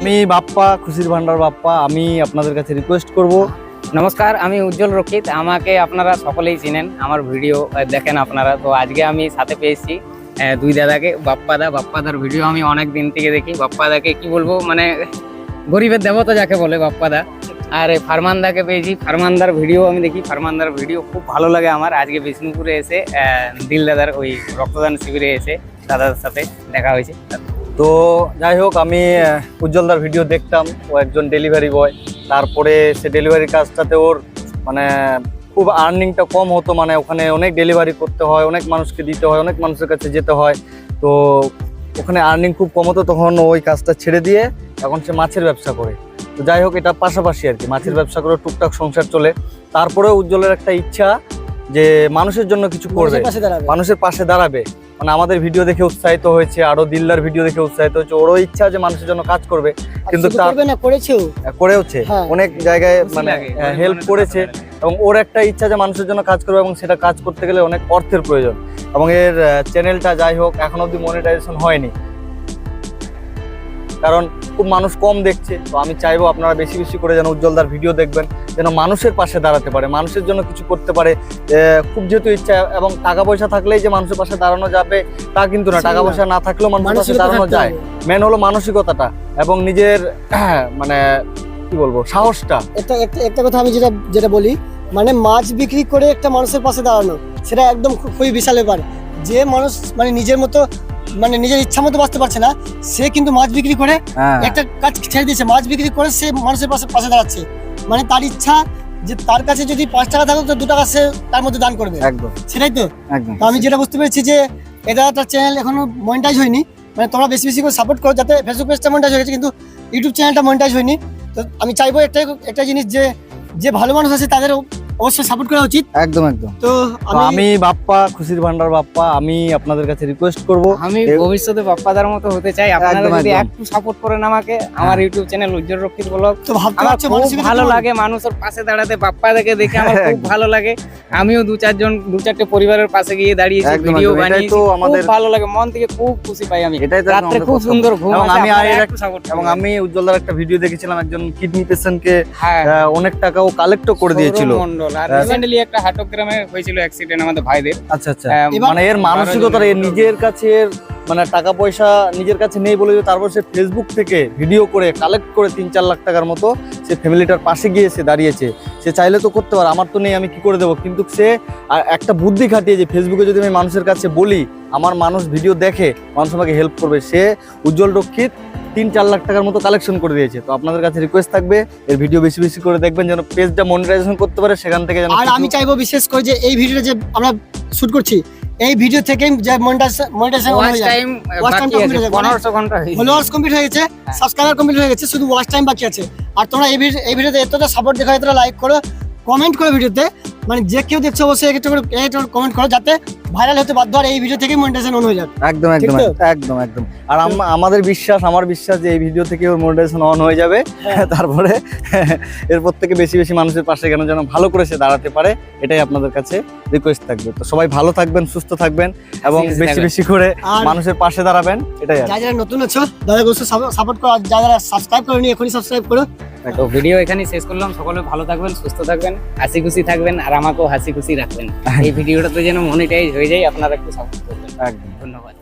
আমি বাপ্পা, খুশির ভান্ডার বাপ্পা। আমি আপনাদের কাছে রিকোয়েস্ট করব। নমস্কার, আমি উজ্জ্বল রক্ষিত। আমাকে আপনারা সকলেই চিনেন। আমার ভিডিও দেখেন আপনারা। তো আজকে আমি সাথে পেয়েছি দুই দাদাকে, বাপ্পাদা, বাপ্পাদার ভিডিও আমি অনেক দিন থেকে দেখি। বাপ্পাদাকে কি বলব মানে গরিবের দেবতা যাকে বলে বাপ্পাদা। আর ফারমানদাকে পেয়েছি। ফারমানদার ভিডিও আমি দেখি। ফারমানদার ভিডিও খুব ভালো লাগে আমার। আজকে বিষ্ণুপুরে এসে দিল দাদার ওই রক্তদান শিবিরে এসে দাদার সাথে দেখা হয়েছে। তো যাই হোক আমি উজ্জ্বলদার ভিডিও দেখতাম ও একজন ডেলিভারি বয় তারপরে সে ডেলিভারি কাজটাতে ওর মানে খুব আর্নিংটা কম হতো মানে ওখানে অনেক ডেলিভারি করতে হয় অনেক মানুষকে দিতে হয় অনেক মানুষের কাছে যেতে হয়। তো ওখানে আর্নিং খুব কম হতো তখন ওই কাজটা ছেড়ে দিয়ে এখন সে মাছের ব্যবসা করে। তো যাই হোক এটা পাশাপাশি আর কি মাছের ব্যবসা করে টুকটাক সংসার চলে। তারপরে উজ্জ্বলের একটা ইচ্ছা যে মানুষের জন্য কিছু করবে মানুষের মানুষের পাশে দাঁড়াবে। মানে আমাদের ভিডিও দেখে উৎসাহিত হয়েছে আরও দিল্লার ভিডিও দেখে উৎসাহিত হয়েছে। ওরও ইচ্ছা যে মানুষের জন্য কাজ করবে কিন্তু করেছেও। করেওছে। হ্যাঁ। অনেক জায়গায় মানে হেল্প করেছে এবং ওর একটা ইচ্ছা যে মানুষের জন্য কাজ করবে এবং সেটা কাজ করতে গেলে অনেক অর্থের প্রয়োজন। এবং এর চ্যানেলটা যাই হোক এখন অব্দি মনিটাইজেশন হয়নি। কারণ খুব মানুষ কম দেখছে। তো আমি চাইব আপনারা বেশি বেশি করে যেন উজ্জ্বলদার ভিডিও দেখবেন যেন মানুষের পাশে দাঁড়াতে পারে মানুষের জন্য কিছু করতে পারে। খুব যেহেতু ইচ্ছা এবং টাকা পয়সা থাকলেই যে মানুষের পাশে দাঁড়ানো যাবে তা কিন্তু না। টাকা পয়সা না থাকলেও মানুষের পাশে দাঁড়ানো যায়। মেন হলো মানসিকতাটা এবং নিজের মানে কি বলব সাহসটা। একটা একটা কথা আমি যেটা যেটা বলি মানে মাছ বিক্রি করে একটা মানুষের পাশে দাঁড়ানো সেটা একদম খুবই বিশাল ব্যাপার। যে মানুষ মানে নিজের মতো মানে নিজের ইচ্ছা মতো বাঁচতে পারছে না সে কিন্তু মাছ বিক্রি করে হ্যাঁ। একটা কাজ ছেড়ে দিয়েছে মাছ বিক্রি করে সে মানুষের পাশে পাশে দাঁড়াচ্ছে। মানে তার ইচ্ছা যে তার কাছে যদি পাঁচ টাকা থাকুক তো দু টাকা সে তার মধ্যে দান করবে। একদম। সেটাই তো? তো আমি যেটা বুঝতে পেরেছি যে এটা একটা চ্যানেল এখনও মনিটাইজ হয়নি। মানে তোমরা বেশি বেশি করে সাপোর্ট করো যাতে ফেসবুক পেজটা মনিটাইজ হয়ে গেছে কিন্তু ইউটিউব চ্যানেলটা মনিটাইজ হয়নি। তো আমি চাইব একটা একটা জিনিস যে যে ভালো মানুষ আছে তাদের অবশ্যই সাপোর্ট করা উচিত। একদম একদম। তো আমি বাপ্পা খুশির ভান্ডার বাপ্পা আমি আপনাদের কাছে রিকোয়েস্ট করব। আমি ভবিষ্যতে বাপ্পাদার মতো হতে চাই। আপনারা যদি একটু সাপোর্ট করেন আমাকে আমার ইউটিউব চ্যানেল উজ্জ্বল রক্ষিত ব্লগ। তো ভাবতে পারছ ভালো লাগে মানুষের পাশে দাঁড়াতে বাপ্পা দেখে দেখে আমার খুব ভালো লাগে। আমিও দু চারজন দু চারটে পরিবারের পাশে গিয়ে দাঁড়িয়েছি ভিডিও বানিয়েছি। তো খুব আমাদের- ভালো লাগে মন থেকে খুব খুশি পাই আমি। এটাই তো রাত্রে খুব সুন্দর ঘুম আসে, আমি আর একটু support এবং। আমি উজ্জ্বলদার একটা ভিডিও দেখেছিলাম একজন কিডনি পেশেন্টকে হ্যাঁ। অনেক টাকা ও কালেক্টও করে দিয়েছিল। আর। রিসেন্টলি একটা হাটগ্রামে হয়েছিল অ্যাক্সিডেন্ট আমাদের ভাইদের। আচ্ছা আচ্ছা। মানে এর মানসিকতা এর নিজের কাছে এর মানে টাকা পয়সা নিজের কাছে নেই বলে তারপর সে ফেসবুক থেকে ভিডিও করে কালেক্ট করে তিন চার লাখ টাকার মতো সে ফ্যামিলিটার পাশে গিয়ে সে দাঁড়িয়েছে সে চাইলে তো করতে পারে আমার তো নেই আমি কি করে দেবো? কিন্তু সে একটা বুদ্ধি খাটিয়ে যে ফেসবুকে যদি আমি মানুষের কাছে বলি আমার মানুষ ভিডিও দেখে মানুষ আমাকে হেল্প করবে সে উজ্জ্বল রক্ষিত তিন চার লাখ টাকার মতো কালেকশন করে দিয়েছে। তো আপনাদের কাছে রিকোয়েস্ট থাকবে এর ভিডিও বেশি বেশি করে দেখবেন যেন পেজটা মনিটাইজেশন করতে পারে সেখান থেকে আর আমি চাইব বিশেষ করে যে এই ভিডিওটা যে আমরা শুট করছি এই ভিডিও থেকে যে monetization watch time Watch time বাকি আছে complete হয়ে যাবে। পনেরোশো ঘণ্টা হয়েছে। ফলোয়ার্স কমপ্লিট হয়ে গেছে হ্যাঁ। সাবস্ক্রাইবার কমপ্লিট হয়ে গেছে শুধু ওয়াচ টাইম বাকি আছে আর তোমরা এই ভিডিও এই ভিডিওতে এতটা সাপোর্ট দেখো এতটা লাইক করো কমেন্ট করো ভিডিওতে। মানে যে কেউ দেখছ অবশ্যই একটা করে একটা কমেন্ট করো যাতে ভাইরাল হতে বাধ্য আর এই ভিডিও থেকেই মনিটাইজেশন অন হয়ে যাবে একদম একদম একদম একদম। আর আমাদের বিশ্বাস আমার বিশ্বাস যে এই ভিডিও থেকে ওর মোটিভেশন অন হয়ে যাবে। হ্যাঁ। তারপরে এরপর থেকে বেশি বেশি মানুষের পাশে কেন যেন ভালো করে সে দাঁড়াতে পারে এটাই আপনাদের কাছে রিকোয়েস্ট থাকবে। তো সবাই ভালো থাকবেন সুস্থ থাকবেন এবং বেশি বেশি করে মানুষের পাশে দাঁড়াবেন এটাই আর যারা যারা নতুন আছো দাদা অবশ্যই সাপোর্ট করো। যারা যারা সাবস্ক্রাইব করেনি এখনই সাবস্ক্রাইব করো। তো ভিডিও এখানেই শেষ করলাম। সকলে ভালো থাকবেন সুস্থ থাকবেন হাসি খুশি থাকবেন আর আমাকেও হাসি খুশি রাখবেন। এই ভিডিওটাতে যেন মনিটাইজ হয়ে যায় আপনারা একটু সাপোর্ট করবেন। ধন্যবাদ।